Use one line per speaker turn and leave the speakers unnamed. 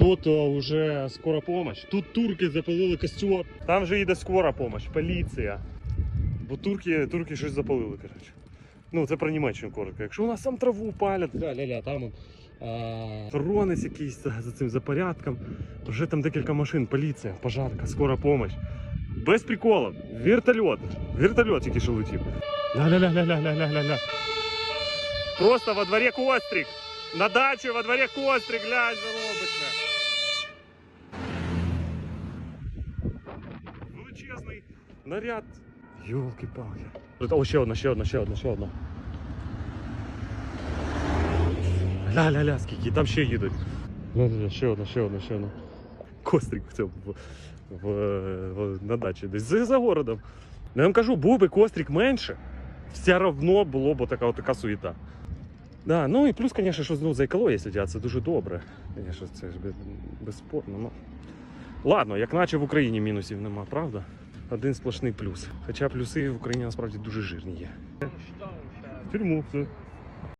Тут вже скора помощь. Тут турки запалили костер. Там же їде скора помощь, поліція. Бо турки, турки щось запалили, коротше. Ну, це про Німеччину коротко. Якщо у нас там траву палять, ля-ля-ля, там он, а, якийсь за, за цим за порядком. Вже там декілька машин, поліція, пожарка, скора помощь. Без приколів. Вертольот. Вертольот тільки що летів. Ля-ля-ля-ля-ля-ля-ля-ля. Просто во дворі кострик. На дачі во дворі кострик, глянь, що робиться. Величезний наряд. Йолки-палки. О, ще одна, ще одна, ще одна, ще одна. Ля-ля-ля, скільки, там ще їдуть. Ще одна, ще одна, ще одна. Кострик в цьому в, в, на дачі, десь за, за городом. Ну, я вам кажу, був би кострик менше, все равно було б така, така суєта. Да, ну і плюс, звісно, що ну, за екологію сидять, це дуже добре. Звісно, це ж без- безспорно. Ну. Ладно, як наче в Україні мінусів нема, правда? Один сплошний плюс. Хоча плюси в Україні насправді дуже жирні є. В тюрму, все.